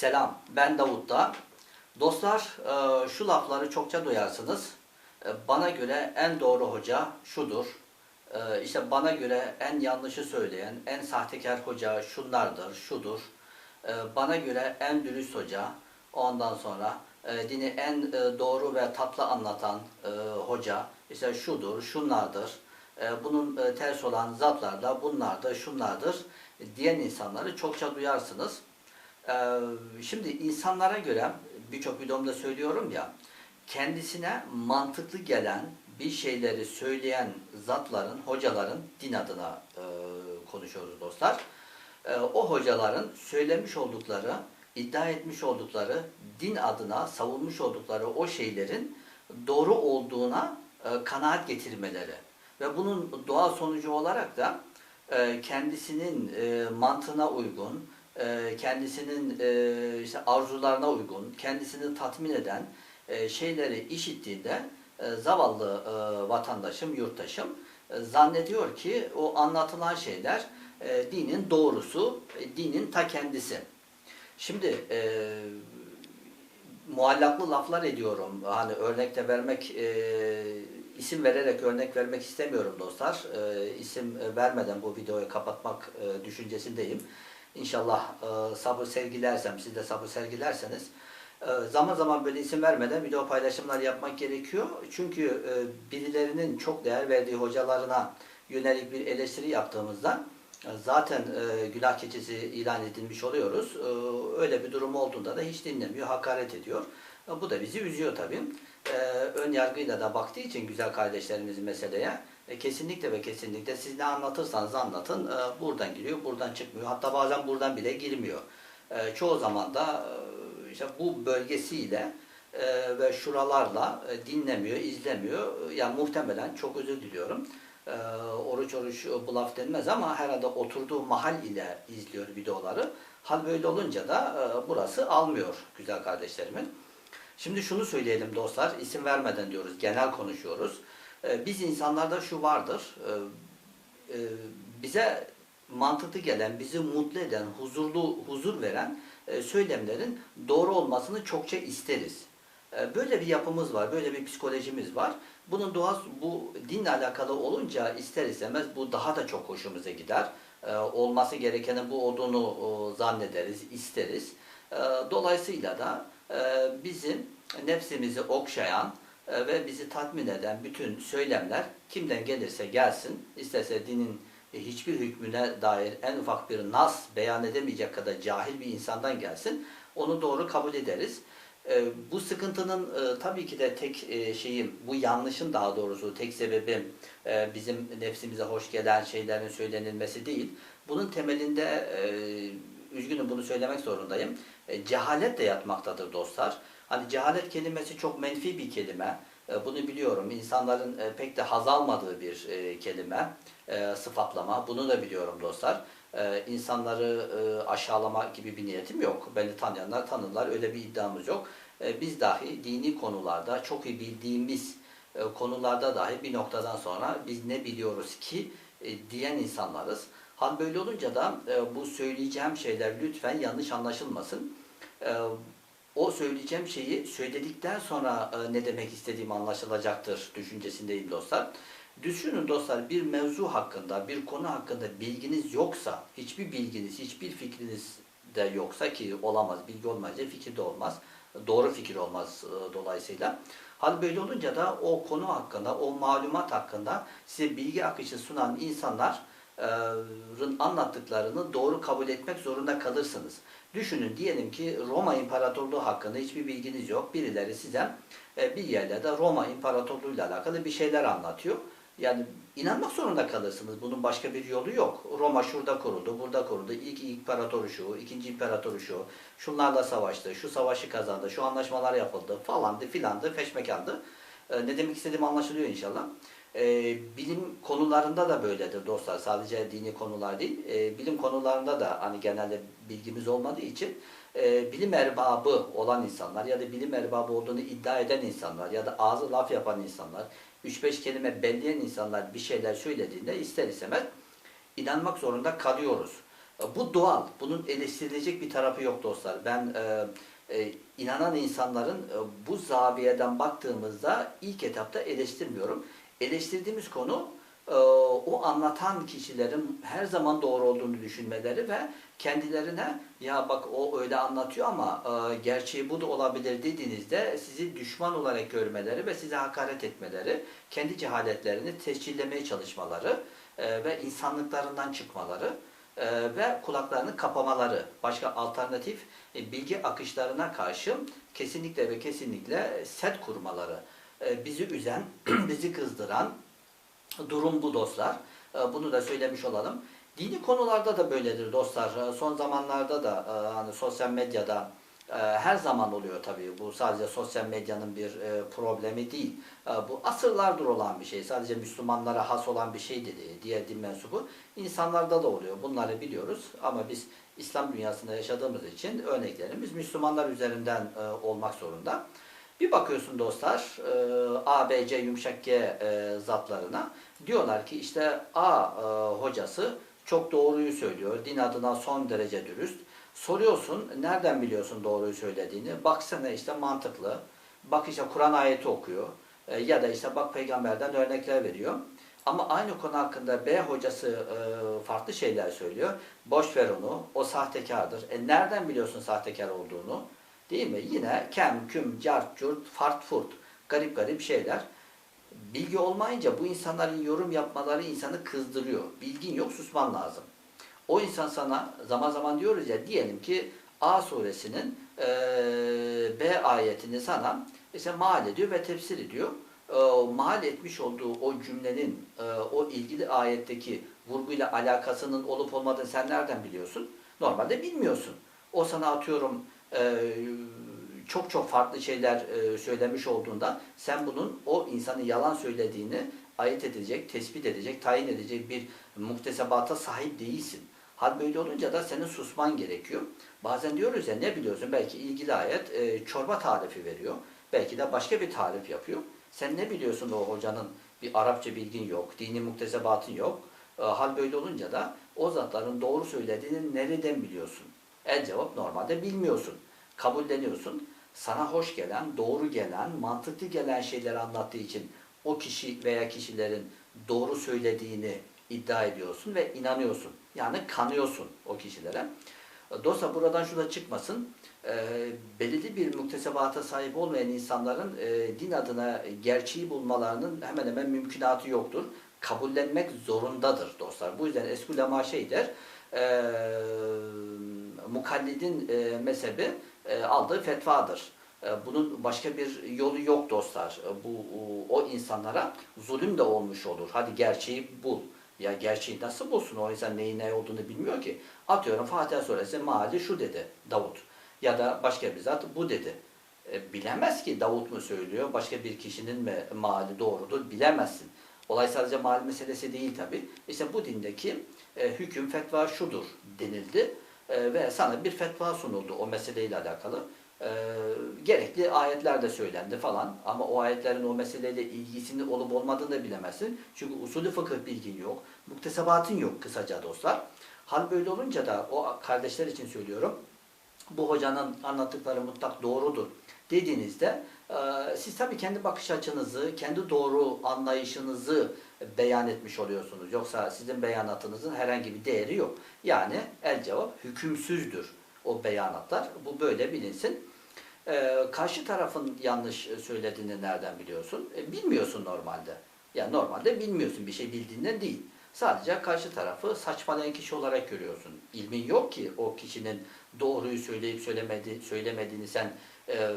Selam, ben Davut da. Dostlar, e, şu lafları çokça duyarsınız. E, Bana göre en doğru hoca şudur. E, İşte bana göre en yanlışı söyleyen, en sahtekar hoca şunlardır, şudur. Bana göre en dürüst hoca, ondan sonra dini en doğru ve tatlı anlatan hoca, işte şudur, şunlardır. Bunun ters olan zatlar da bunlardır, şunlardır diyen insanları çokça duyarsınız. Ee, Şimdi insanlara göre birçok videomda söylüyorum ya kendisine mantıklı gelen bir şeyleri söyleyen zatların, hocaların din adına e, konuşuyoruz dostlar. E, o hocaların söylemiş oldukları, iddia etmiş oldukları, din adına savunmuş oldukları o şeylerin doğru olduğuna e, kanaat getirmeleri ve bunun doğal sonucu olarak da e, kendisinin e, mantığına uygun, e, kendisinin e, işte arzularına uygun, kendisini tatmin eden e, şeyleri işittiğinde zavallı vatandaşım, yurttaşım zannediyor ki o anlatılan şeyler dinin doğrusu, dinin ta kendisi. Şimdi muallaklı laflar ediyorum. Hani örnekte vermek, isim vererek örnek vermek istemiyorum dostlar. E, isim vermeden bu videoyu kapatmak e, düşüncesindeyim. İnşallah e, sabır sergilersem, siz de sabır sergilerseniz e, zaman zaman böyle isim vermeden video paylaşımlar yapmak gerekiyor. Çünkü e, birilerinin çok değer verdiği hocalarına yönelik bir eleştiri yaptığımızda e, zaten e, günah keçisi ilan edilmiş oluyoruz. E, öyle bir durum olduğunda da hiç dinlemiyor, hakaret ediyor. E, bu da bizi üzüyor tabii. E, ön yargıyla da baktığı için güzel kardeşlerimizin meseleye e, kesinlikle ve kesinlikle siz ne anlatırsanız anlatın e, buradan giriyor, buradan çıkmıyor. Hatta bazen buradan bile girmiyor. E, çoğu zaman da e, işte bu bölgesiyle e, ve şuralarla e, dinlemiyor, izlemiyor. Yani muhtemelen çok özür diliyorum. E, oruç oruç bu laf denmez ama herhalde oturduğu mahal ile izliyor videoları. Hal böyle olunca da e, burası almıyor güzel kardeşlerimin. Şimdi şunu söyleyelim dostlar, isim vermeden diyoruz, genel konuşuyoruz. E, Biz insanlarda şu vardır, e, e, bize mantıklı gelen, bizi mutlu eden, huzurlu, huzur veren e, söylemlerin doğru olmasını çokça isteriz. Böyle bir yapımız var, böyle bir psikolojimiz var. Bunun doğası, bu dinle alakalı olunca ister istemez bu daha da çok hoşumuza gider. Olması gerekenin bu olduğunu zannederiz, isteriz. Dolayısıyla da bizim nefsimizi okşayan ve bizi tatmin eden bütün söylemler kimden gelirse gelsin, isterse dinin hiçbir hükmüne dair en ufak bir nas beyan edemeyecek kadar cahil bir insandan gelsin, onu doğru kabul ederiz. E, Bu sıkıntının e, tabii ki de tek e, şeyi, bu yanlışın daha doğrusu tek sebebi e, bizim nefsimize hoş gelen şeylerin söylenilmesi değil. Bunun temelinde, e, üzgünüm bunu söylemek zorundayım, e, cehalet de yatmaktadır dostlar. Hani cehalet kelimesi çok menfi bir kelime. E, Bunu biliyorum. İnsanların e, pek de haz almadığı bir e, kelime, sıfatlama. Bunu da biliyorum dostlar. İnsanları aşağılama gibi bir niyetim yok. Beni tanıyanlar tanırlar. Öyle bir iddiamız yok. Biz dahi dini konularda çok iyi bildiğimiz konularda dahi bir noktadan sonra biz ne biliyoruz ki diyen insanlarız. Hal böyle olunca da bu söyleyeceğim şeyler lütfen yanlış anlaşılmasın. E, o söyleyeceğim şeyi söyledikten sonra e, ne demek istediğim anlaşılacaktır düşüncesindeyim dostlar. Düşünün dostlar bir mevzu hakkında, bir konu hakkında bilginiz yoksa, hiçbir bilginiz, hiçbir fikriniz de yoksa ki olamaz, bilgi olmayınca fikir de olmaz. Doğru fikir olmaz e, dolayısıyla. Hal böyle olunca da o konu hakkında, o malumat hakkında size bilgi akışı sunan insanlar Rın anlattıklarını doğru kabul etmek zorunda kalırsınız. Düşünün diyelim ki Roma İmparatorluğu hakkında hiçbir bilginiz yok. Birileri size e, bir yerlerde Roma İmparatorluğu ile alakalı bir şeyler anlatıyor. Yani inanmak zorunda kalırsınız. Bunun başka bir yolu yok. Roma şurada kuruldu, burada kuruldu. İlk imparatoru şu, ikinci imparatoru şu. Şunlarla savaştı, şu savaşı kazandı, şu anlaşmalar yapıldı falandı filandı, feşmekandı. E, Ne demek istediğim anlaşılıyor inşallah. E, bilim konularında da böyledir dostlar. Sadece dini konular değil. E, bilim konularında da hani genelde bilgimiz olmadığı için e, bilim erbabı olan insanlar ya da bilim erbabı olduğunu iddia eden insanlar ya da ağzı laf yapan insanlar, 3-5 kelime belleyen insanlar bir şeyler söylediğinde ister istemez inanmak zorunda kalıyoruz. E, Bu doğal. Bunun eleştirilecek bir tarafı yok dostlar. Ben e, e, inanan insanların e, bu zaviyeden baktığımızda ilk etapta eleştirmiyorum. Eleştirdiğimiz konu e, o anlatan kişilerin her zaman doğru olduğunu düşünmeleri ve kendilerine ya bak o öyle anlatıyor ama e, gerçeği bu da olabilir dediğinizde sizi düşman olarak görmeleri ve size hakaret etmeleri, kendi cehaletlerini tescillemeye çalışmaları e, ve insanlıklarından çıkmaları ve kulaklarını kapamaları, başka alternatif bilgi akışlarına karşı kesinlikle ve kesinlikle set kurmaları, bizi üzen, bizi kızdıran durum bu dostlar. E, Bunu da söylemiş olalım. Dini konularda da böyledir dostlar. E, Son zamanlarda da e, hani sosyal medyada e, her zaman oluyor tabii. Bu sadece sosyal medyanın bir e, problemi değil. E, Bu asırlardır olan bir şey. Sadece Müslümanlara has olan bir şey de değil. Diğer din mensubu insanlarda da oluyor. Bunları biliyoruz ama biz İslam dünyasında yaşadığımız için örneklerimiz Müslümanlar üzerinden e, olmak zorunda. Bir bakıyorsun dostlar e, A, B, C, yumuşak G e, zatlarına diyorlar ki işte A e, hocası çok doğruyu söylüyor. Din adına son derece dürüst. Soruyorsun nereden biliyorsun doğruyu söylediğini? Baksana işte mantıklı. Bak işte Kur'an ayeti okuyor. E, ya da işte bak peygamberden örnekler veriyor. Ama aynı konu hakkında B hocası e, farklı şeyler söylüyor. Boş ver onu. O sahtekardır. E nereden biliyorsun sahtekar olduğunu? Değil mi? Yine kem, küm, cart, curt, fart, furt. Garip garip şeyler. Bilgi olmayınca bu insanların yorum yapmaları insanı kızdırıyor. Bilgin yok, susman lazım. O insan sana zaman zaman diyoruz ya diyelim ki A suresinin e, B ayetini sana işte mal ediyor ve tefsir ediyor. E, mal etmiş olduğu o cümlenin e, o ilgili ayetteki vurguyla alakasının olup olmadığını sen nereden biliyorsun? Normalde bilmiyorsun. O sana atıyorum çok çok farklı şeyler e, söylemiş olduğunda sen bunun o insanın yalan söylediğini ayırt edecek, tespit edecek, tayin edecek bir muktesebata sahip değilsin. Hal böyle olunca da senin susman gerekiyor. Bazen diyoruz ya ne biliyorsun belki ilgili ayet e, çorba tarifi veriyor. Belki de başka bir tarif yapıyor. Sen ne biliyorsun o hocanın bir Arapça bilgin yok, dini muktesebatın yok. E, hal böyle olunca da o zatların doğru söylediğini nereden biliyorsun? El cevap normalde bilmiyorsun. Kabulleniyorsun. Sana hoş gelen, doğru gelen, mantıklı gelen şeyleri anlattığı için o kişi veya kişilerin doğru söylediğini iddia ediyorsun ve inanıyorsun. Yani kanıyorsun o kişilere. Dostlar buradan şu çıkmasın. E, belirli bir muktesebata sahip olmayan insanların e, din adına gerçeği bulmalarının hemen hemen mümkünatı yoktur. Kabullenmek zorundadır dostlar. Bu yüzden eski ulema şey der, e, mukallidin e, mezhebi e, aldığı fetvadır. E, bunun başka bir yolu yok dostlar. E, bu o, o insanlara zulüm de olmuş olur. Hadi gerçeği bul. Ya gerçeği nasıl bulsun? O insan neyin ne olduğunu bilmiyor ki. Atıyorum Fatiha suresi mahalli şu dedi Davut. Ya da başka bir zat bu dedi. E, bilemez ki Davut mu söylüyor, başka bir kişinin mi mahalli doğrudur bilemezsin. Olay sadece mahalli meselesi değil tabi. İşte bu dindeki e, hüküm fetva şudur denildi. E, ve sana bir fetva sunuldu o meseleyle alakalı. E, gerekli ayetler de söylendi falan ama o ayetlerin o meseleyle ilgisinin olup olmadığını da bilemezsin. Çünkü usulü fıkıh bilgin yok, muktesebatın yok kısaca dostlar. Hal böyle olunca da o kardeşler için söylüyorum, bu hocanın anlattıkları mutlak doğrudur dediğinizde e, siz tabii kendi bakış açınızı, kendi doğru anlayışınızı beyan etmiş oluyorsunuz. Yoksa sizin beyanatınızın herhangi bir değeri yok. Yani el cevap hükümsüzdür o beyanatlar. Bu böyle bilinsin. Ee, karşı tarafın yanlış söylediğini nereden biliyorsun? E, bilmiyorsun normalde. Yani normalde bilmiyorsun bir şey bildiğinden değil. Sadece karşı tarafı saçmalayan kişi olarak görüyorsun. İlmin yok ki o kişinin doğruyu söyleyip söylemedi, söylemediğini sen e,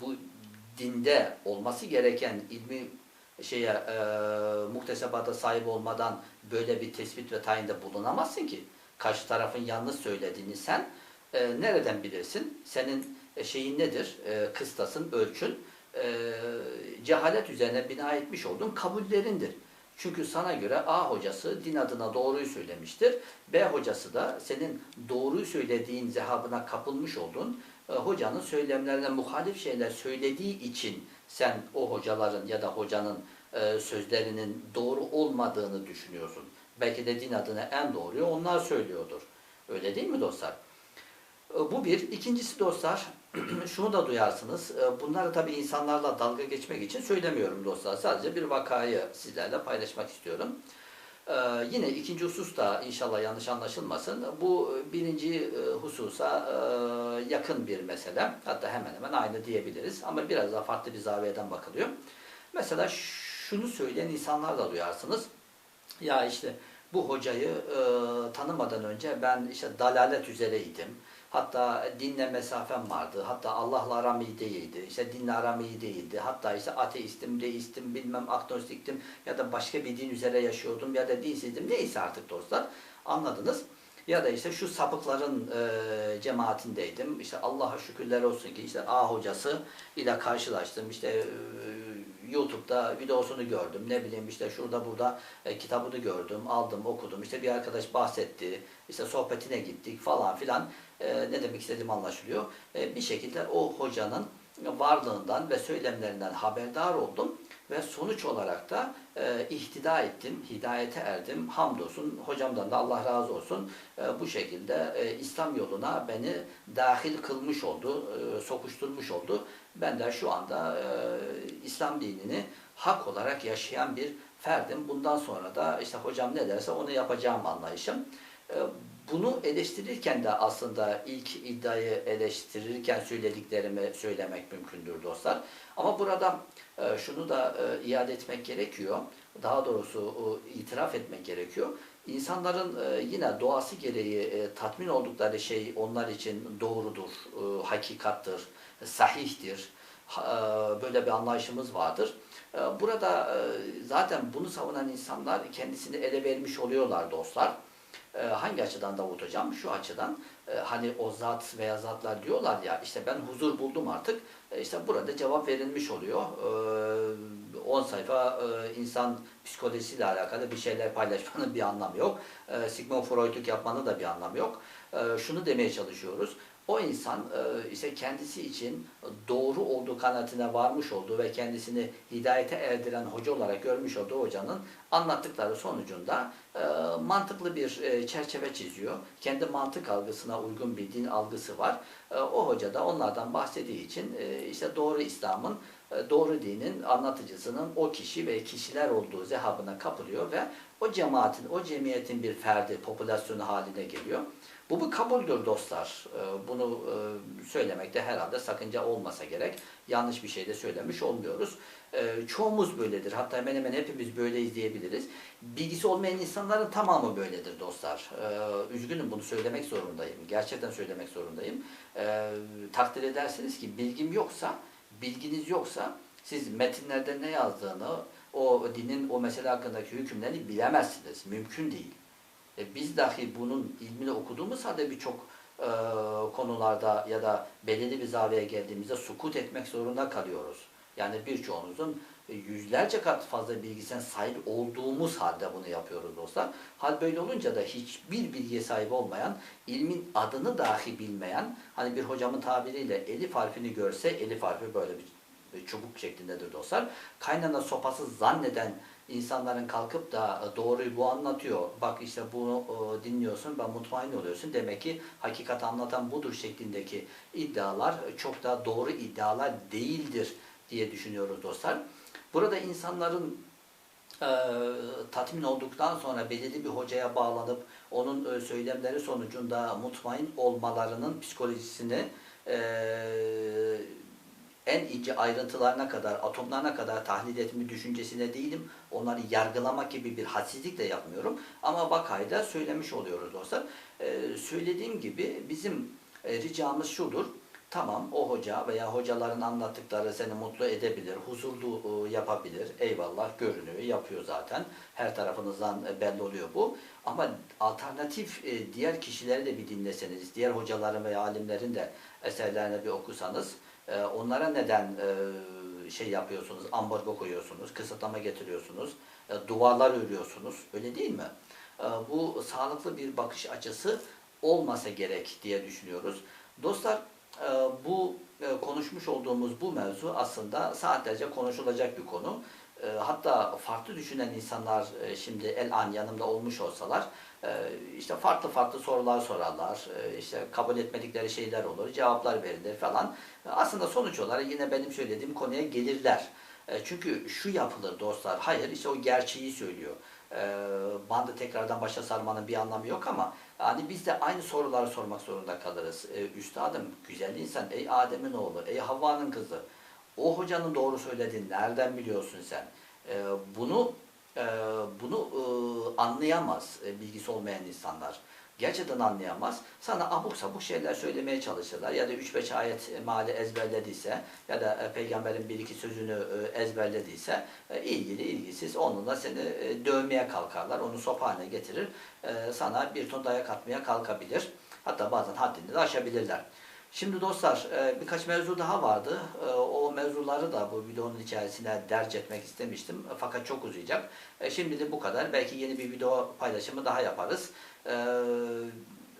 bu dinde olması gereken ilmi şeye e, muktesebata sahip olmadan böyle bir tespit ve tayinde bulunamazsın ki. Karşı tarafın yanlış söylediğini sen e, nereden bilirsin? Senin e, şeyin nedir? E, kıstasın, ölçün. E, cehalet üzerine bina etmiş olduğun kabullerindir. Çünkü sana göre A hocası din adına doğruyu söylemiştir. B hocası da senin doğruyu söylediğin zehabına kapılmış olduğun e, hocanın söylemlerine muhalif şeyler söylediği için sen o hocaların ya da hocanın e, sözlerinin doğru olmadığını düşünüyorsun. Belki de din adına en doğruyu onlar söylüyordur. Öyle değil mi dostlar? E, Bu bir. İkincisi dostlar, şunu da duyarsınız. E, Bunları tabii insanlarla dalga geçmek için söylemiyorum dostlar. Sadece bir vakayı sizlerle paylaşmak istiyorum. E, Yine ikinci husus da inşallah yanlış anlaşılmasın. Bu birinci e, hususa e, yakın bir mesele. Hatta hemen hemen aynı diyebiliriz. Ama biraz daha farklı bir zaviyeden bakılıyor. Mesela şunu söyleyen insanlar da duyarsınız. Ya işte bu hocayı e, tanımadan önce ben işte dalalet üzereydim. Hatta dinle mesafem vardı. Hatta Allah'la aram iyi değildi. İşte dinle aram iyi değildi. Hatta işte ateistim, deistim, bilmem agnostiktim ya da başka bir din üzere yaşıyordum ya da dinsizdim. Neyse artık dostlar. Anladınız. Ya da işte şu sapıkların e, cemaatindeydim. İşte Allah'a şükürler olsun ki işte A hocası ile karşılaştım. İşte e, YouTube'da videosunu gördüm. Ne bileyim işte şurada burada e, kitabını gördüm, aldım, okudum. İşte bir arkadaş bahsetti. İşte sohbetine gittik falan filan. E, ne demek istediğim anlaşılıyor. E, bir şekilde o hocanın varlığından ve söylemlerinden haberdar oldum ve sonuç olarak da e, ihtida ettim, hidayete erdim. Hamdolsun hocamdan da Allah razı olsun e, bu şekilde e, İslam yoluna beni dahil kılmış oldu, e, sokuşturmuş oldu. Ben de şu anda e, İslam dinini hak olarak yaşayan bir ferdim. Bundan sonra da işte hocam ne derse onu yapacağım anlayışım. E, bunu eleştirirken de aslında ilk iddiayı eleştirirken söylediklerimi söylemek mümkündür dostlar. Ama burada e, şunu da e, iade etmek gerekiyor. Daha doğrusu e, itiraf etmek gerekiyor. İnsanların yine doğası gereği tatmin oldukları şey onlar için doğrudur, hakikattır, sahihtir. Böyle bir anlayışımız vardır. Burada zaten bunu savunan insanlar kendisini ele vermiş oluyorlar dostlar. E, hangi açıdan Davut Hocam? Şu açıdan e, hani o zat veya zatlar diyorlar ya işte ben huzur buldum artık. E, işte burada cevap verilmiş oluyor. E, 10 sayfa e, insan psikolojisiyle alakalı bir şeyler paylaşmanın bir anlamı yok. E, Sigmund Freud'luk yapmanın da bir anlamı yok. E, şunu demeye çalışıyoruz. O insan e, işte kendisi için doğru olduğu kanaatine varmış olduğu ve kendisini hidayete erdiren hoca olarak görmüş olduğu hocanın anlattıkları sonucunda e, mantıklı bir e, çerçeve çiziyor. Kendi mantık algısına uygun bir din algısı var. E, o hoca da onlardan bahsettiği için işte doğru İslam'ın, doğru dinin anlatıcısının o kişi ve kişiler olduğu zehabına kapılıyor ve o cemaatin, o cemiyetin bir ferdi, popülasyonu haline geliyor. Bu bir kabuldür dostlar. Ee, Bunu e, söylemekte herhalde sakınca olmasa gerek. Yanlış bir şey de söylemiş olmuyoruz. Ee, Çoğumuz böyledir. Hatta hemen hemen hepimiz böyleyiz diyebiliriz. Bilgisi olmayan insanların tamamı böyledir dostlar. Ee, Üzgünüm bunu söylemek zorundayım. Gerçekten söylemek zorundayım. Takdir edersiniz ki bilgim yoksa, bilginiz yoksa siz metinlerde ne yazdığını, o dinin o mesele hakkındaki hükümlerini bilemezsiniz. Mümkün değil. E, biz dahi bunun ilmini okuduğumuz halde birçok e, konularda ya da belirli bir zaviyeye geldiğimizde sukut etmek zorunda kalıyoruz. Yani birçoğumuzun e, yüzlerce kat fazla bilgisine sahip olduğumuz halde bunu yapıyoruz dostlar. Hal böyle olunca da hiçbir bilgiye sahip olmayan, ilmin adını dahi bilmeyen, hani bir hocamın tabiriyle elif harfini görse, elif harfi böyle bir çubuk şeklindedir dostlar. Kaynana sopası zanneden insanların kalkıp da doğruyu bu anlatıyor. Bak işte bunu e, dinliyorsun, ben mutmain oluyorsun. Demek ki hakikat anlatan budur şeklindeki iddialar çok da doğru iddialar değildir diye düşünüyoruz dostlar. Burada insanların e, tatmin olduktan sonra belirli bir hocaya bağlanıp onun e, söylemleri sonucunda mutmain olmalarının psikolojisini e, en ince ayrıntılarına kadar, atomlarına kadar tahlil etme düşüncesine değilim. Onları yargılamak gibi bir hadsizlik de yapmıyorum. Ama vakayda söylemiş oluyoruz dostlar. Ee, söylediğim gibi bizim e, ricamız şudur. Tamam o hoca veya hocaların anlattıkları seni mutlu edebilir, huzurlu e, yapabilir. Eyvallah görünüyor, yapıyor zaten. Her tarafınızdan e, belli oluyor bu. Ama alternatif e, diğer kişileri de bir dinleseniz, diğer hocaların veya alimlerin de eserlerini bir okusanız, e, onlara neden e, şey yapıyorsunuz, ambargo koyuyorsunuz, kısıtlama getiriyorsunuz, e, duvarlar örüyorsunuz, öyle değil mi? E, bu sağlıklı bir bakış açısı olmasa gerek diye düşünüyoruz. Dostlar, e, bu konuşmuş olduğumuz bu mevzu aslında saatlerce konuşulacak bir konu. E, hatta farklı düşünen insanlar e, şimdi el an yanımda olmuş olsalar e, işte farklı farklı sorular sorarlar. E, işte kabul etmedikleri şeyler olur. Cevaplar verilir falan. Aslında sonuç olarak yine benim söylediğim konuya gelirler. Çünkü şu yapılır dostlar. Hayır işte o gerçeği söylüyor. E, bandı tekrardan başa sarmanın bir anlamı yok ama yani biz de aynı soruları sormak zorunda kalırız. Üstadım, güzel insan, ey Adem'in oğlu, ey Havva'nın kızı. O hocanın doğru söylediğini nereden biliyorsun sen? E, bunu e, bunu e, anlayamaz e, bilgisi olmayan insanlar. Gerçekten anlayamaz. Sana abuk sabuk şeyler söylemeye çalışırlar. Ya da 3-5 ayet mali ezberlediyse ya da e, peygamberin bir iki sözünü e, ezberlediyse e, ilgili ilgisiz onunla seni dövmeye kalkarlar. Onu sopa getirir. Sana bir ton dayak atmaya kalkabilir. Hatta bazen haddini de aşabilirler. Şimdi dostlar e, birkaç mevzu daha vardı. E, O mevzuları da bu videonun içerisine derc etmek istemiştim. Fakat çok uzayacak. E, Şimdi de bu kadar. Belki yeni bir video paylaşımı daha yaparız.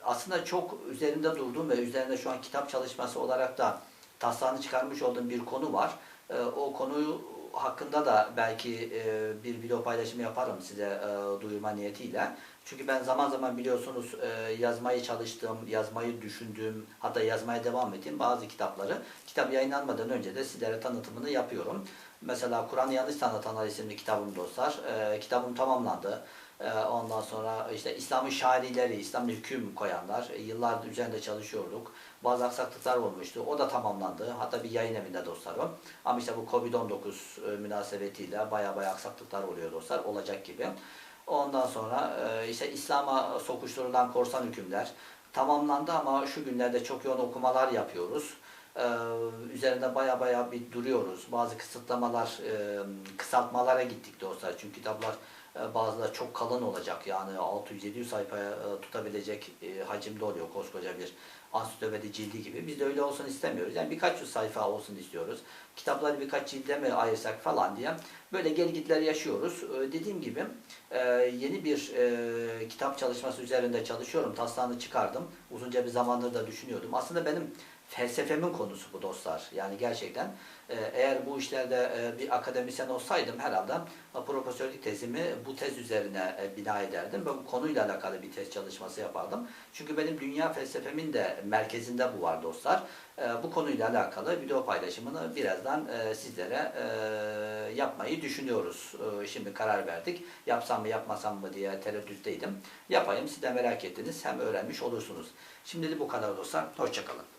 Aslında çok üzerinde durduğum ve üzerinde şu an kitap çalışması olarak da taslağını çıkarmış olduğum bir konu var. O konuyu hakkında da belki e, bir video paylaşımı yaparım size e, duyurma niyetiyle. Çünkü ben zaman zaman biliyorsunuz e, yazmayı çalıştığım, yazmayı düşündüğüm, hatta yazmaya devam ettiğim bazı kitapları kitap yayınlanmadan önce de sizlere tanıtımını yapıyorum. Mesela Kur'an'ı yanlış tanıtanlar isimli kitabım dostlar. E, kitabım tamamlandı. E, ondan sonra işte İslam'ın şairileri, İslam'ın hüküm koyanlar, e, yıllardır üzerinde çalışıyorduk. Bazı aksaklıklar olmuştu. O da tamamlandı. Hatta bir yayın evinde dostlar o. Ama işte bu Covid-19 e, münasebetiyle baya baya aksaklıklar oluyor dostlar. Olacak gibi. Ondan sonra e, işte İslam'a sokuşturulan korsan hükümler tamamlandı ama şu günlerde çok yoğun okumalar yapıyoruz. E, Üzerinde baya baya bir duruyoruz. Bazı kısıtlamalar, e, kısaltmalara gittik dostlar. Çünkü kitaplar bazıları çok kalın olacak. Yani 600-700 sayfaya e, tutabilecek e, hacimde oluyor koskoca bir ansiklopedi cildi gibi. Biz de öyle olsun istemiyoruz. Yani birkaç yüz sayfa olsun istiyoruz. Kitapları birkaç cilde mi ayırsak falan diye. Böyle gelgitler yaşıyoruz. E, Dediğim gibi e, yeni bir e, kitap çalışması üzerinde çalışıyorum. Taslağını çıkardım. Uzunca bir zamandır da düşünüyordum. Aslında benim felsefemin konusu bu dostlar. Yani gerçekten e, eğer bu işlerde e, bir akademisyen olsaydım herhalde e, profesörlük tezimi bu tez üzerine bina ederdim. Ben bu konuyla alakalı bir tez çalışması yapardım. Çünkü benim dünya felsefemin de merkezinde bu var dostlar. Bu konuyla alakalı video paylaşımını birazdan sizlere yapmayı düşünüyoruz. Şimdi karar verdik. Yapsam mı yapmasam mı diye tereddütteydim. Yapayım. Siz de merak ettiniz. Hem öğrenmiş olursunuz. Şimdi de bu kadar dostlar. Hoşçakalın.